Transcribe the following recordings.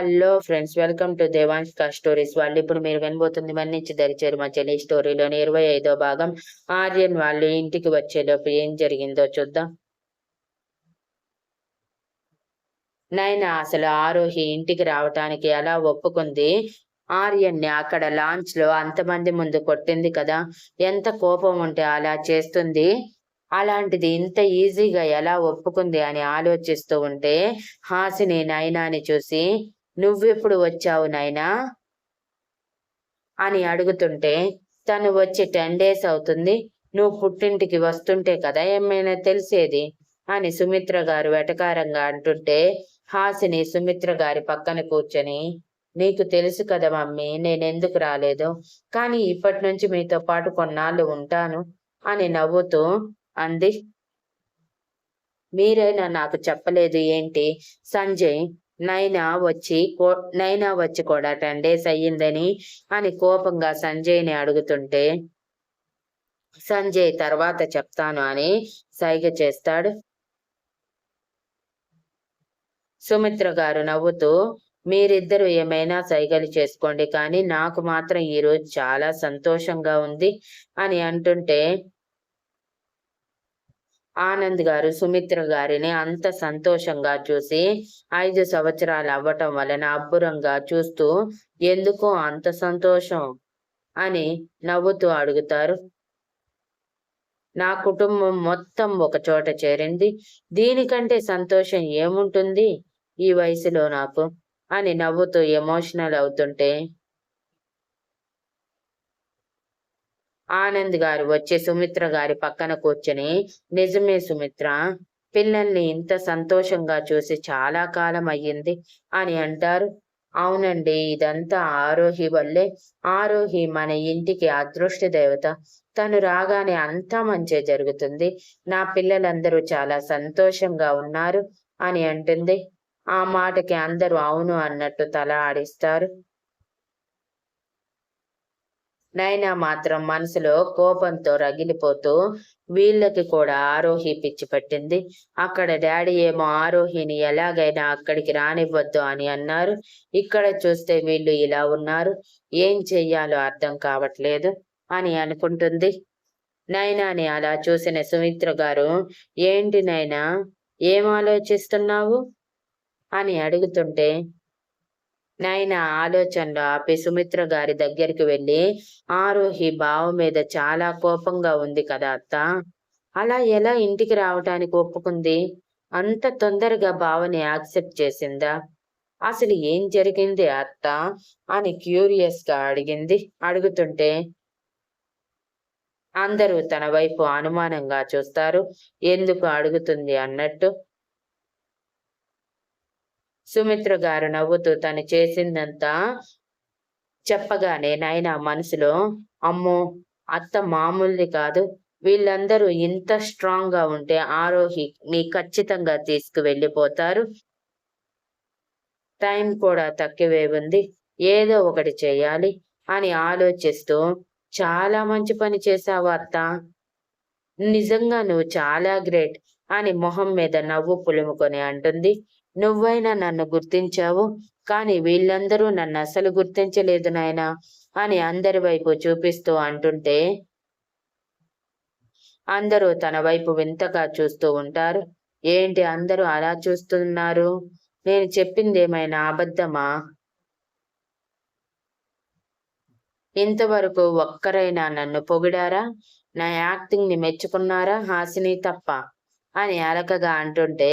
Hello friends welcome to Devanshika stories. వాళ్ళు ఇప్పుడు మీరు వినబోతుంది మన్నించి దరిచేరు మా చెల్లి స్టోరీలోని ఇరవై ఐదో భాగం. ఆర్యన్ వాళ్ళు ఇంటికి వచ్చేలోపు ఏం జరిగిందో చూద్దాం. నైనా అసలు ఆరోహి ఇంటికి రావటానికి ఎలా ఒప్పుకుంది? ఆర్యన్ని అక్కడ లాంచ్లో అంతమంది ముందు కొట్టింది కదా ఎంత కోపం ఉంటే అలా చేస్తుంది? అలాంటిది ఇంత ఈజీగా ఎలా ఒప్పుకుంది అని ఆలోచిస్తూ ఉంటే హాసిని నైనాని చూసి నువ్వెప్పుడు వచ్చావు నైనా అని అడుగుతుంటే తను వచ్చి టెన్ డేస్ అవుతుంది నువ్వు పుట్టింటికి వస్తుంటే కదా ఏమైనా తెలిసేది? అని సుమిత్ర గారు వెటకారంగా అంటుంటే హాసిని సుమిత్ర గారి పక్కన కూర్చొని నీకు తెలుసు కదా మమ్మీ నేనెందుకు రాలేదు? కానీ ఇప్పటి నుంచి మీతో పాటు కొన్నాళ్ళు ఉంటాను అని నవ్వుతూ అంది. మీరైనా నాకు చెప్పలేదు ఏంటి? సంజయ్ నైనా వచ్చి నైనా వచ్చి కూడా టెన్ డేస్ అయ్యిందని అని కోపంగా సంజయ్ని అడుగుతుంటే సంజయ్ తర్వాత చెప్తాను అని సైగ చేస్తాడు. సుమిత్ర గారు నవ్వుతూ మీరిద్దరు ఏమైనా సైగలు చేసుకోండి కానీ నాకు మాత్రం ఈరోజు చాలా సంతోషంగా ఉంది అని అంటుంటే ఆనంద్ గారు సుమిత్ర గారిని అంత సంతోషంగా చూసి ఐదు సంవత్సరాలు అవ్వటం వలన అబ్బురంగా చూస్తూ ఎందుకో అంత సంతోషం? అని నవ్వుతూ అడుగుతారు. నా కుటుంబం మొత్తం ఒక చోట చేరింది. దీనికంటే సంతోషం ఏముంటుంది ఈ వయసులో నాకు? అని నవ్వుతూ ఎమోషనల్ అవుతుంటే ఆనంద్ గారు వచ్చి సుమిత్ర గారి పక్కన కూర్చుని నిజమే సుమిత్ర పిల్లల్ని ఇంత సంతోషంగా చూసి చాలా కాలం అయ్యింది అని అంటారు. అవునండి ఇదంతా ఆరోహి వల్లే. ఆరోహి మన ఇంటికి అదృష్ట దేవత. తను రాగానే అంతా మంచి జరుగుతుంది. నా పిల్లలందరూ చాలా సంతోషంగా ఉన్నారు అని అంటుంది. ఆ మాటకి అందరూ అవును అన్నట్టు తల ఆడిస్తారు. నైనా మాత్రం మనసులో కోపంతో రగిలిపోతూ వీళ్ళకి కూడా ఆరోహి పిచ్చి పట్టింది. అక్కడ డాడీ ఏమో ఆరోహిని ఎలాగైనా అక్కడికి రానివ్వద్దు అని అన్నారు. ఇక్కడ చూస్తే వీళ్ళు ఇలా ఉన్నారు. ఏం చెయ్యాలో అర్థం కావట్లేదు అని అనుకుంటుంది. నైనాని అలా చూసిన సుమిత్ర గారు ఏంటి నైనా ఏం ఆలోచిస్తున్నావు? అని అడుగుతుంటే నాయన ఆలోచనలో ఆపి సుమిత్ర గారి దగ్గరికి వెళ్ళి ఆరోహి బావ మీద చాలా కోపంగా ఉంది కదా అత్త. అలా ఎలా ఇంటికి రావటానికి ఒప్పుకుంది? అంత తొందరగా బావని యాక్సెప్ట్ చేసిందా? అసలు ఏం జరిగింది అత్త? అని క్యూరియస్గా అడిగింది. అడుగుతుంటే అందరూ తన వైపు అనుమానంగా చూస్తారు. ఎందుకు అడుగుతుంది అన్నట్టు. సుమిత్ర గారు నవ్వుతూ తను చేసిందంతా చెప్పగానే నాయన మనసులో అమ్మో అత్త మామూలుది కాదు. వీళ్ళందరూ ఇంత స్ట్రాంగ్గా ఉంటే ఆరోహి నీ ఖచ్చితంగా తీసుకువెళ్ళిపోతారు. టైం కూడా తక్కువే ఉంది. ఏదో ఒకటి చేయాలి అని ఆలోచిస్తూ చాలా మంచి పని చేశావు అత్త. నిజంగా నువ్వు చాలా గ్రేట్ అని మొహం మీద నవ్వు పులుముకొని అంటుంది. నువ్వైనా నన్ను గుర్తించావు కానీ వీళ్ళందరూ నన్ను అసలు గుర్తించలేదు నాయనా అని అందరి వైపు చూపిస్తూ అంటుంటే అందరూ తన వైపు వింతగా చూస్తూ ఉంటారు. ఏంటి అందరూ అలా చూస్తున్నారు? నేను చెప్పింది ఏమైనా అబద్ధమా? ఇంతవరకు ఒక్కరైనా నన్ను పొగిడారా? నా యాక్టింగ్ని మెచ్చుకున్నారా? హాసిని తప్ప. అని అలకగా అంటుంటే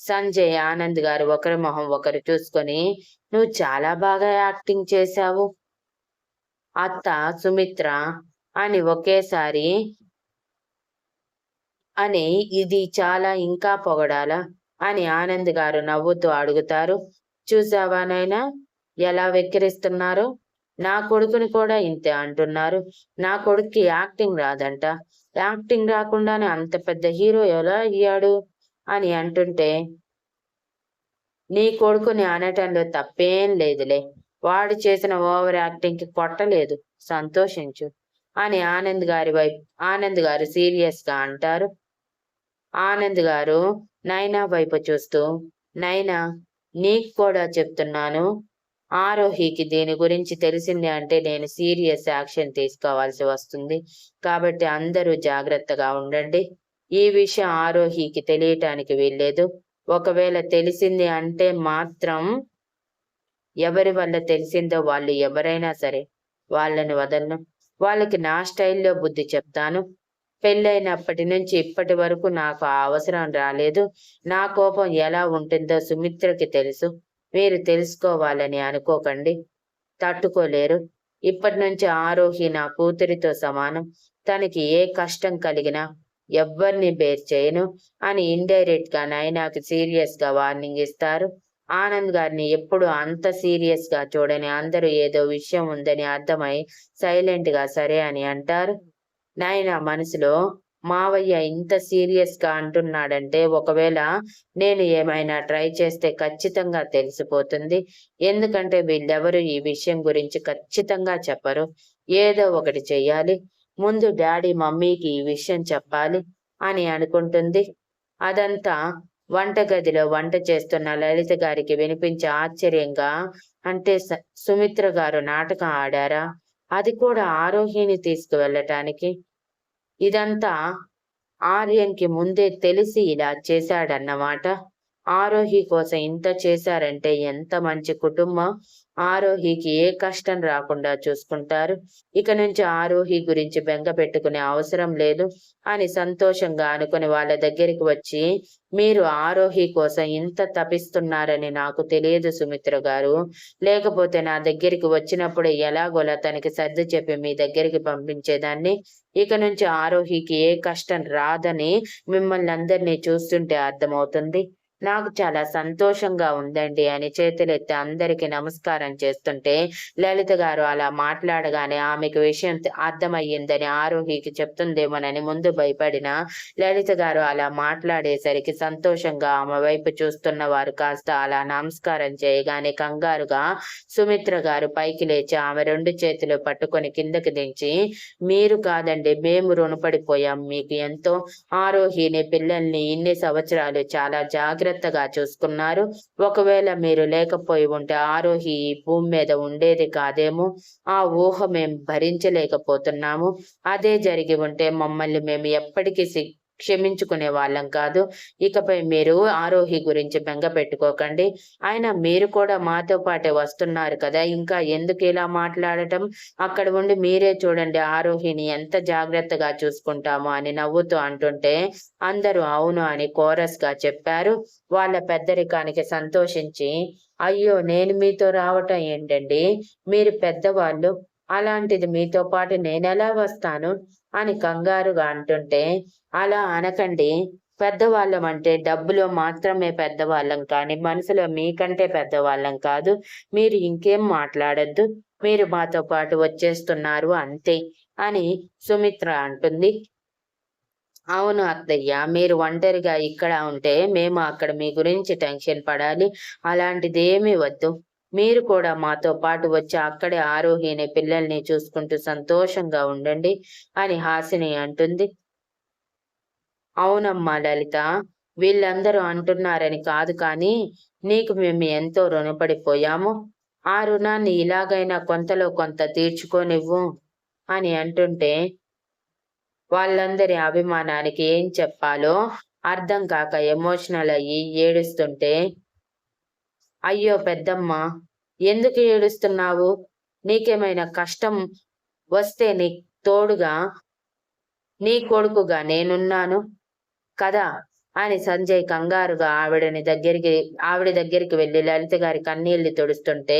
సంజయ్ ఆనంద్ గారు ఒకరి మొహం ఒకరు చూసుకొని నువ్వు చాలా బాగా యాక్టింగ్ చేశావు. అత్త సుమిత్ర అని ఒకేసారి అని ఇది చాలా ఇంకా పొగడాలా? అని ఆనంద్ గారు నవ్వుతూ అడుగుతారు. చూసావా నైనా ఎలా వెక్కిరిస్తున్నారు? నా కొడుకుని కూడా ఇంతే అంటున్నారు. నా కొడుక్కి యాక్టింగ్ రాదంట. యాక్టింగ్ రాకుండానే అంత పెద్ద హీరో ఎలా అయ్యాడు అని అంటుంటే నీ కొడుకుని అనటంలో తప్పేం లేదులే. వాడు చేసిన ఓవర్ యాక్టింగ్కి కొట్టలేదు. సంతోషించు అని ఆనంద్ గారి వైపు ఆనంద్ గారు సీరియస్గా అంటారు. ఆనంద్ గారు నైనా వైపు చూస్తూ నైనా నీకు కూడా చెప్తున్నాను ఆరోహికి దీని గురించి తెలిసింది అంటే నేను సీరియస్ యాక్షన్ తీసుకోవాల్సి వస్తుంది. కాబట్టి అందరూ జాగ్రత్తగా ఉండండి. ఈ విషయం ఆరోహికి తెలియటానికి వీల్లేదు. ఒకవేళ తెలిసింది అంటే మాత్రం ఎవరి వల్ల తెలిసిందో వాళ్ళు ఎవరైనా సరే వాళ్ళని వదలను. వాళ్ళకి నా స్టైల్లో బుద్ధి చెప్తాను. పెళ్ళైనప్పటి నుంచి ఇప్పటి వరకు నాకు ఆ అవసరం రాలేదు. నా కోపం ఎలా ఉంటుందో సుమిత్రకి తెలుసు. మీరు తెలుసుకోవాలని అనుకోకండి. తట్టుకోలేరు. ఇప్పటి నుంచి ఆరోహి నా కూతురితో సమానం. తనకి ఏ కష్టం కలిగినా ఎవ్వరిని బేర్ చేయను అని ఇండైరెక్ట్గా నైనాకి సీరియస్గా వార్నింగ్ ఇస్తారు. ఆనంద్ గారిని ఎప్పుడు అంత సీరియస్గా చూడని అందరూ ఏదో విషయం ఉందని అర్థమై సైలెంట్గా సరే అని అంటారు. నాయన మనసులో మావయ్య ఇంత సీరియస్గా అంటున్నాడంటే ఒకవేళ నేను ఏమైనా ట్రై చేస్తే ఖచ్చితంగా తెలిసిపోతుంది. ఎందుకంటే వీళ్ళెవరు ఈ విషయం గురించి ఖచ్చితంగా చెప్పరు. ఏదో ఒకటి చెయ్యాలి. ముందు డాడీ మమ్మీకి ఈ విషయం చెప్పాలి అని అనుకుంటుంది. అదంతా వంటగదిలో వంట చేస్తున్న లలిత గారికి వినిపించే ఆశ్చర్యంగా అంటే స- సుమిత్ర గారు నాటకం ఆడారా? అది కూడా ఆరోహిని తీసుకువెళ్ళటానికి. ఇదంతా ఆర్యన్కి ముందే తెలిసి ఇలా చేశాడన్నమాట. ఆరోహి కోసం ఇంత చేశారంటే ఎంత మంచి కుటుంబం? ఆరోహికి ఏ కష్టం రాకుండా చూసుకుంటారు? ఇక నుంచి ఆరోహి గురించి బెంగ పెట్టుకునే అవసరం లేదు అని సంతోషంగా అనుకుని వాళ్ళ దగ్గరికి వచ్చి మీరు ఆరోహి కోసం ఇంత తపిస్తున్నారని నాకు తెలియదు సుమిత్ర గారు. లేకపోతే నా దగ్గరికి వచ్చినప్పుడు ఎలాగోలా తనకి సర్ది చెప్పి మీ దగ్గరికి పంపించేదాన్ని. ఇక నుంచి ఆరోహికి ఏ కష్టం రాదని మిమ్మల్ని అందరినీ చూస్తుంటే అర్థమవుతుంది. నాకు చాలా సంతోషంగా ఉందండి అని చేతులెత్తి అందరికి నమస్కారం చేస్తుంటే లలిత గారు అలా మాట్లాడగానే ఆమెకు విషయం అర్థమయ్యిందని ఆరోహికి చెప్తుందేమోనని ముందు భయపడిన లలిత గారు అలా మాట్లాడేసరికి సంతోషంగా ఆమె వైపు చూస్తున్న వారు కాస్త అలా నమస్కారం చేయగానే కంగారుగా సుమిత్ర గారు పైకి లేచి ఆమె రెండు చేతులు పట్టుకొని కిందకి దించి మీరు కాదండి మేము రుణపడిపోయాం. మీకు ఎంతో ఆరోహిని పిల్లల్ని ఇన్ని సంవత్సరాలు చాలా జాగ్రత్తగా చూసుకున్నారు. ఒకవేళ మీరు లేకపోయి ఉంటే ఆరోహి ఈ భూమి మీద ఉండేది కాదేమో ఆ ఊహ మేము భరించలేకపోతున్నాము. అదే జరిగి ఉంటే మమ్మల్ని మేము ఎప్పటికీ క్షమించుకునే వాళ్ళం కాదు. ఇకపై మీరు ఆరోహి గురించి బెంగ పెట్టుకోకండి. ఆయన మీరు కూడా మాతో పాటే వస్తున్నారు కదా. ఇంకా ఎందుకు ఇలా మాట్లాడటం? అక్కడ ఉండి మీరే చూడండి ఆరోహిని ఎంత జాగ్రత్తగా చూసుకుంటామో అని నవ్వుతూ అంటుంటే అందరూ అవును అని కోరస్గా చెప్పారు. వాళ్ళ పెద్దరికానికి సంతోషించి అయ్యో నేను మీతో రావటం ఏంటండి? మీరు పెద్దవాళ్ళు. అలాంటిది మీతో పాటు నేనెలా వస్తాను? అని కంగారుగా అంటుంటే అలా అనకండి. పెద్దవాళ్ళం అంటే డబ్బులో మాత్రమే పెద్దవాళ్ళం కానీ మనసులో మీకంటే పెద్దవాళ్ళం కాదు. మీరు ఇంకేం మాట్లాడద్దు. మీరు మాతో పాటు వచ్చేస్తున్నారు అంతే అని సుమిత్ర అంటుంది. అవును అత్తయ్య మీరు ఒంటరిగా ఇక్కడ ఉంటే మేము అక్కడ మీ గురించి టెన్షన్ పడాలి. అలాంటిది ఏమీ వద్దు. మీరు కూడా మాతో పాటు వచ్చి అక్కడే ఆరోహిని పిల్లల్ని చూసుకుంటూ సంతోషంగా ఉండండి అని హాసిని అంటుంది. అవునమ్మా లలిత వీళ్ళందరూ అంటున్నారని కాదు కానీ నీకు మేము ఎంతో రుణపడిపోయాము. ఆ రుణాన్ని ఇలాగైనా కొంతలో కొంత తీర్చుకోనివ్వు అని అంటుంటే వాళ్ళందరి అభిమానానికి ఏం చెప్పాలో అర్థం కాక ఎమోషనల్ అయ్యి ఏడుస్తుంటే అయ్యో పెద్దమ్మ ఎందుకు ఏడుస్తున్నావు? నీకేమైనా కష్టం వస్తే నీ తోడుగా నీ కొడుకుగా నేనున్నాను కదా అని సంజయ్ కంగారుగా ఆవిడని దగ్గరికి ఆవిడ దగ్గరికి వెళ్ళి లలిత గారి కన్నీళ్ళు తుడుస్తుంటే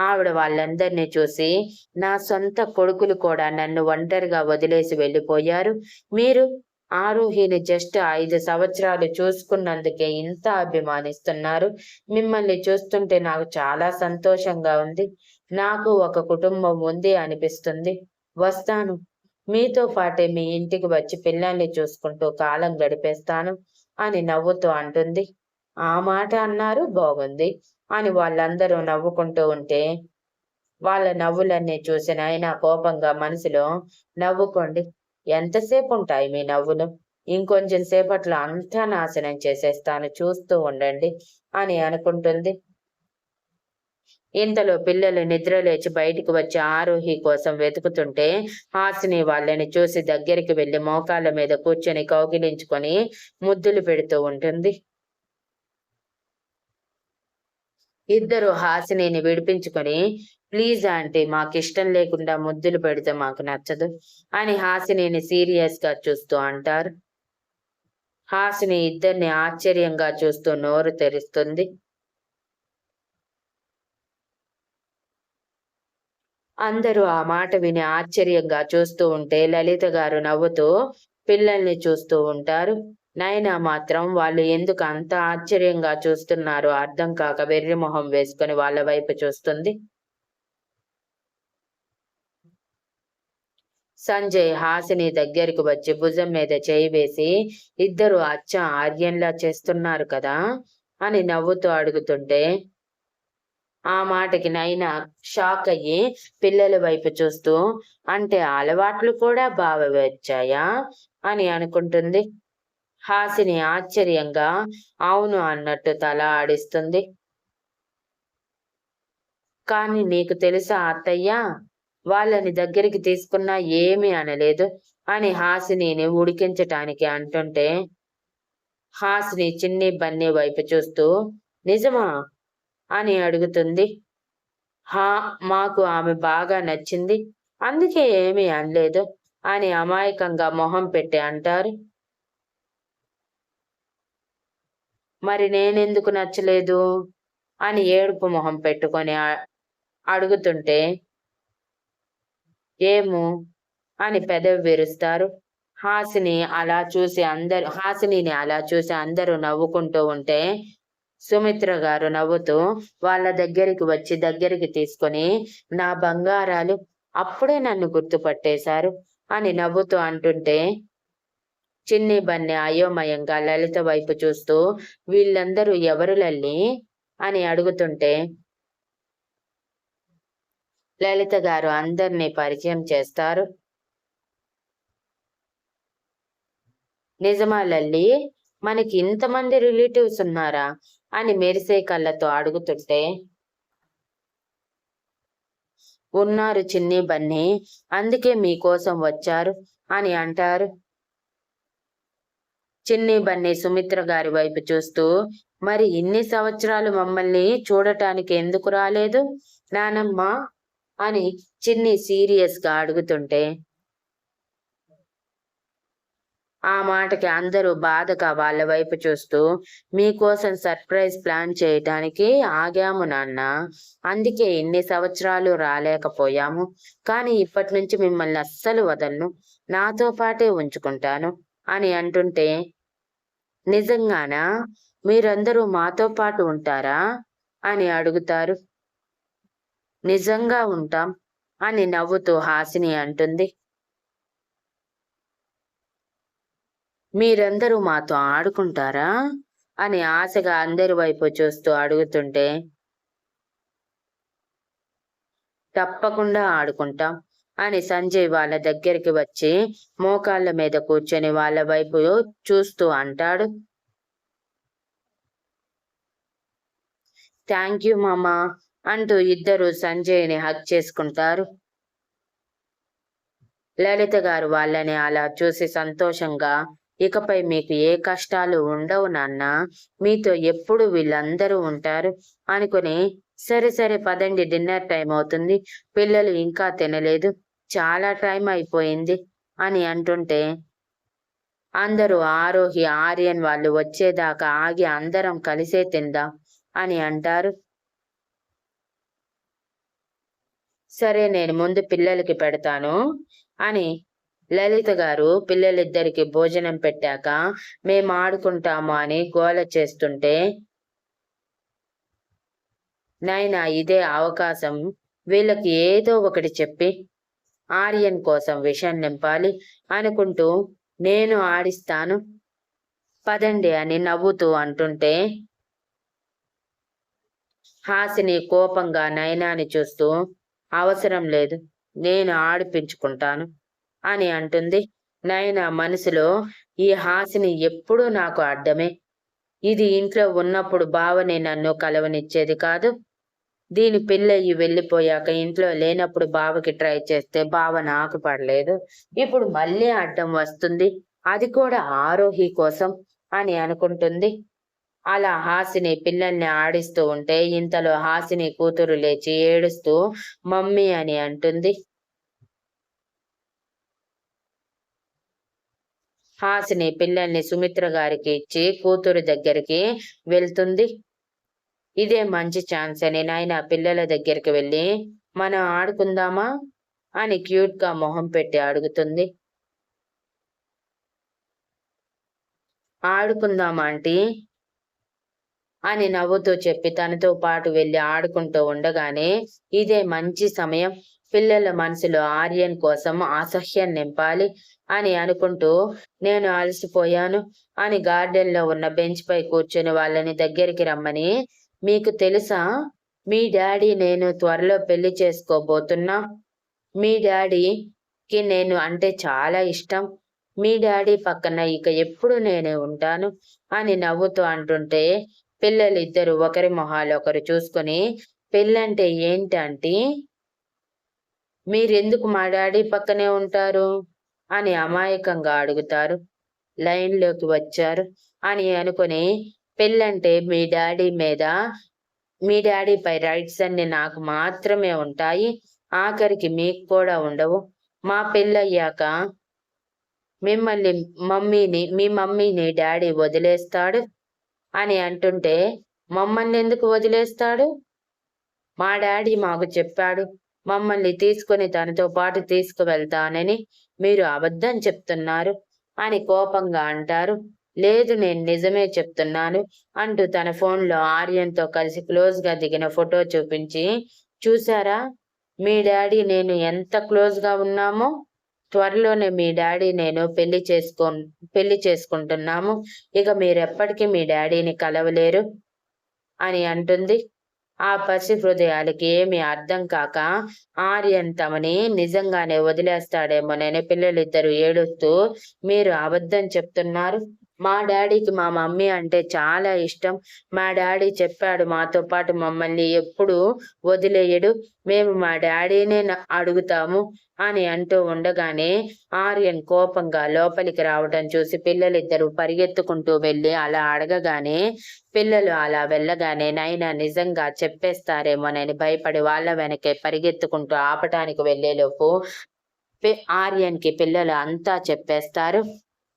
ఆవిడ వాళ్ళందరినీ చూసి నా సొంత కొడుకులు కూడా నన్ను ఒంటరిగా వదిలేసి వెళ్ళిపోయారు. మీరు ఆరోహిని జస్ట్ ఐదు సంవత్సరాలు చూసుకున్నందుకే ఇంత అభిమానిస్తున్నారు. మిమ్మల్ని చూస్తుంటే నాకు చాలా సంతోషంగా ఉంది. నాకు ఒక కుటుంబం ఉంది అనిపిస్తుంది. వస్తాను. మీతో పాటే మీ ఇంటికి వచ్చి పిల్లల్ని చూసుకుంటూ కాలం గడిపేస్తాను అని నవ్వుతూ అంటుంది. ఆ మాట అన్నారు. బాగుంది అని వాళ్ళందరూ నవ్వుకుంటూ ఉంటే వాళ్ళ నవ్వులన్నీ చూసిన ఆయన కోపంగా మనసులో నవ్వుకోండి. ఎంతసేపు ఉంటాయి మీ నవ్వులు? ఇంకొంచెం సేపట్లో అంతా నాశనం చేసేస్తాను చూస్తూ ఉండండి అని అనుకుంటుంది. ఇంతలో పిల్లలు నిద్ర లేచి బయటికి వచ్చి ఆరోహి కోసం వెతుకుతుంటే హాసిని వాళ్ళని చూసి దగ్గరికి వెళ్ళి మోకాళ్ళ మీద కూర్చొని కౌగిలించుకొని ముద్దులు పెడుతూ ఉంటుంది. ఇద్దరు హాసినిని విడిపించుకొని ప్లీజ్ ఆంటీ మాకు ఇష్టం లేకుండా ముద్దులు పెడితే మాకు నచ్చదు. అని హాసినిని సీరియస్గా చూస్తూ అంటారు. హాసిని ఇద్దరిని ఆశ్చర్యంగా చూస్తూ నోరు తెరుస్తుంది. అందరూ ఆ మాట విని ఆశ్చర్యంగా చూస్తూ ఉంటే లలిత గారు నవ్వుతూ పిల్లల్ని చూస్తూ ఉంటారు. నైనా మాత్రం వాళ్ళు ఎందుకు అంత ఆశ్చర్యంగా చూస్తున్నారో అర్థం కాక వెర్రి మొహం వేసుకొని వాళ్ళ వైపు చూస్తుంది. సంజయ్ హాసిని దగ్గరికి వచ్చి భుజం మీద చేయి వేసి ఇద్దరు అచ్చ ఆర్యంలా చేస్తున్నారు కదా? అని నవ్వుతూ అడుగుతుంటే ఆ మాటకి నైనా షాక్ అయ్యి పిల్లల వైపు చూస్తూ అంటే అలవాట్లు కూడా బాగా వచ్చాయా? అని అనుకుంటుంది. హాసిని ఆశ్చర్యంగా అవును అన్నట్టు తల ఆడిస్తుంది. కానీ నీకు తెలుసా అత్తయ్య వాళ్ళని దగ్గరికి తీసుకున్నా ఏమీ అనలేదు. అని హాసినిని ఉడికించటానికి అంటుంటే హాసిని చిన్ని బన్నీ వైపు చూస్తూ నిజమా? అని అడుగుతుంది. హా మాకు ఆమె బాగా నచ్చింది. అందుకే ఏమీ అనలేదు అని అమాయకంగా మొహం పెట్టి అంటారు. మరి నేనెందుకు నచ్చలేదు? అని ఏడుపు మొహం పెట్టుకొని అడుగుతుంటే ఏమో అని పెదవి విరుస్తారు. హాసిని అలా చూసి అందరు హాసినిని అలా చూసి అందరూ నవ్వుకుంటూ ఉంటే సుమిత్ర గారు నవ్వుతూ వాళ్ళ దగ్గరికి వచ్చి దగ్గరికి తీసుకొని నా బంగారాలు అప్పుడే నన్ను గుర్తుపట్టేశారు అని నవ్వుతూ అంటుంటే చిన్ని బన్ని అయోమయంగా లలిత వైపు చూస్తూ వీళ్ళందరూ ఎవరు లల్లి? అని అడుగుతుంటే లలిత గారు అందరినీ పరిచయం చేస్తారు. నిజమా లల్లి? మనకి ఇంతమంది రిలేటివ్స్ ఉన్నారా? అని మెరిసే కళ్ళతో అడుగుతుంటే ఉన్నారు చిన్ని బన్నీ అందుకే మీకోసం వచ్చారు అని అంటారు. చిన్ని బన్నీ సుమిత్ర గారి వైపు చూస్తూ మరి ఇన్ని సంవత్సరాలు మమ్మల్ని చూడటానికి ఎందుకు రాలేదు? నానమ్మ అని చిన్ని సీరియస్గా అడుగుతుంటే ఆ మాటకి అందరూ బాధగా వాళ్ళ వైపు చూస్తూ మీకోసం సర్ప్రైజ్ ప్లాన్ చేయటానికి ఆగాము నాన్న. అందుకే ఇన్ని సంవత్సరాలు రాలేకపోయాము. కానీ ఇప్పటి నుంచి మిమ్మల్ని అస్సలు వదలను. నాతో పాటే ఉంచుకుంటాను అని అంటుంటే నిజంగానా? మీరందరూ మాతో పాటు ఉంటారా? అని అడుగుతారు. నిజంగా ఉంటాం అని నవ్వుతూ హాసిని అంటుంది. మీరందరూ మాతో ఆడుకుంటారా? అని ఆశగా అందరి వైపు చూస్తూ అడుగుతుంటే తప్పకుండా ఆడుకుంటాం అని సంజయ్ వాళ్ళ దగ్గరికి వచ్చి మోకాళ్ళ మీద కూర్చొని వాళ్ళ వైపు చూస్తూ అంటాడు. థ్యాంక్ యూ మామా. అంటూ ఇద్దరు సంజయ్ని హక్ చేసుకుంటారు. లలిత గారు వాళ్ళని అలా చూసి సంతోషంగా ఇకపై మీకు ఏ కష్టాలు ఉండవు నాన్న మీతో ఎప్పుడు వీళ్ళందరూ ఉంటారు అనుకుని సరే సరే పదండి డిన్నర్ టైం అవుతుంది పిల్లలు ఇంకా తినలేదు చాలా టైం అయిపోయింది అని అంటుంటే అందరూ ఆరోహి ఆర్యన్ వాళ్ళు వచ్చేదాకా ఆగి అందరం కలిసే తిందాం అని అంటారు. సరే నేను ముందు పిల్లలకి పెడతాను అని లలిత గారు పిల్లలిద్దరికి భోజనం పెట్టాక మేము ఆడుకుంటాము అని గోల చేస్తుంటే నాయన ఇదే అవకాశం వీళ్ళకి ఏదో ఒకటి చెప్పి ఆర్యన్ కోసం విషయం నింపాలి అనుకుంటూ నేను ఆడిస్తాను. పదండి అని నవ్వుతూ అంటుంటే హాసిని కోపంగా నయనాని చూస్తూ అవసరం లేదు నేను ఆడిపించుకుంటాను అని అంటుంది. నయన మనసులో ఈ హాసిని ఎప్పుడూ నాకు అడ్డమే. ఇది ఇంట్లో ఉన్నప్పుడు బావని నన్ను కలవనిచ్చేది కాదు. దీని పెళ్ళయి వెళ్ళిపోయాక ఇంట్లో లేనప్పుడు బావకి ట్రై చేస్తే బావ నాకు పడలేదు. ఇప్పుడు మళ్ళీ అడ్డం వస్తుంది. అది కూడా ఆరోహి కోసం అని అనుకుంటుంది. అలా హాసిని పిల్లల్ని ఆడిస్తూ ఉంటే ఇంతలో హాసిని కూతురు లేచి ఏడుస్తూ మమ్మీ అని అంటుంది. హాసిని పిల్లల్ని సుమిత్ర గారికి ఇచ్చి కూతురు దగ్గరికి వెళ్తుంది. ఇదే మంచి ఛాన్స్ అని నాయన పిల్లల దగ్గరికి వెళ్ళి మనం ఆడుకుందామా? అని క్యూట్గా మొహం పెట్టి అడుగుతుంది. ఆడుకుందామా ఆంటీ. అని నవ్వుతూ చెప్పి తనతో పాటు వెళ్ళి ఆడుకుంటూ ఉండగానే ఇదే మంచి సమయం. పిల్లల మనసులో ఆర్యన్ కోసం అసహ్యం నింపాలి అని అనుకుంటూ నేను అలసిపోయాను అని గార్డెన్లో ఉన్న బెంచ్ పై కూర్చొని వాళ్ళని దగ్గరికి రమ్మని మీకు తెలుసా? మీ డాడీ నేను త్వరలో పెళ్ళి చేసుకోబోతున్నా. మీ డాడీకి నేను అంటే చాలా ఇష్టం. మీ డాడీ పక్కన ఇక ఎప్పుడు నేనే ఉంటాను అని నవ్వుతూ అంటుంటే పిల్లలిద్దరు ఒకరి మొహాలు ఒకరు చూసుకొని పెళ్ళంటే ఏంటంటే మీరెందుకు మా డాడీ పక్కనే ఉంటారు? అని అమాయకంగా అడుగుతారు. లైన్లోకి వచ్చారు అని అనుకుని పెళ్ళంటే మీ డాడీ మీద మీ డాడీపై రైట్స్ అన్ని నాకు మాత్రమే ఉంటాయి. ఆఖరికి మీకు కూడా ఉండవు. మా పెళ్ళయ్యాక మిమ్మల్ని మమ్మీని మీ మమ్మీని డాడీ వదిలేస్తాడు. అని అంటుంటే మమ్మల్ని ఎందుకు వదిలేస్తాడు? మా డాడీ మాకు చెప్పాడు మమ్మల్ని తీసుకుని తనతో పాటు తీసుకువెళ్తానని మీరు అబద్ధం చెప్తున్నారు అని కోపంగా అంటారు. లేదు నేను నిజమే చెప్తున్నాను అంటూ తన ఫోన్లో ఆర్యన్తో కలిసి క్లోజ్గా దిగిన ఫోటో చూపించి చూసారా మీ డాడీ నేను ఎంత క్లోజ్గా ఉన్నామో త్వరలోనే మీ డాడీ నేను పెళ్ళి చేసుకో పెళ్ళి చేసుకుంటున్నాము. ఇక మీరెప్పటికీ మీ డాడీని కలవలేరు అని అంటుంది. ఆ పసి హృదయాలకి ఏమి అర్థం కాక ఆర్యన్ తమని నిజంగానే వదిలేస్తాడేమోనని పిల్లలిద్దరు ఏడుస్తూ మీరు అబద్ధం చెప్తున్నారు. మా డాడీకి మా మమ్మీ అంటే చాలా ఇష్టం. మా డాడీ చెప్పాడు మాతో పాటు మమ్మల్ని ఎప్పుడు వదిలేయడు. మేము మా డాడీనే అడుగుతాము అని అంటూ ఉండగానే ఆర్యన్ కోపంగా లోపలికి రావడం చూసి పిల్లలిద్దరూ పరిగెత్తుకుంటూ వెళ్ళి అలా అడగగానే పిల్లలు అలా వెళ్ళగానే నైనా నిజంగా చెప్పేస్తారేమోనని భయపడి వాళ్ళ వెనకే పరిగెత్తుకుంటూ ఆపటానికి వెళ్ళేలోపు ఆర్యన్కి పిల్లలు అంతా చెప్పేస్తారు.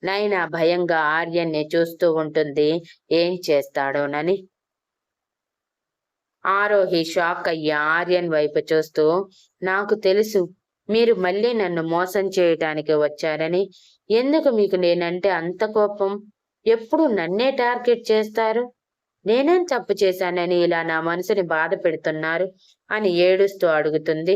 నైనా భయంగా ఆర్యన్ని చూస్తూ ఉంటుంది. ఏం చేస్తాడోనని ఆరోహి షాక్ అయ్యి ఆర్యన్ వైపు చూస్తూ నాకు తెలుసు మీరు మళ్ళీ నన్ను మోసం చేయటానికి వచ్చారని. ఎందుకు మీకు నేనంటే అంత కోపం? ఎప్పుడు నన్నే టార్గెట్ చేస్తారు? నేనేం తప్పు చేశానని ఇలా నా మనసుని బాధ పెడుతున్నారు అని ఏడుస్తూ అడుగుతుంది.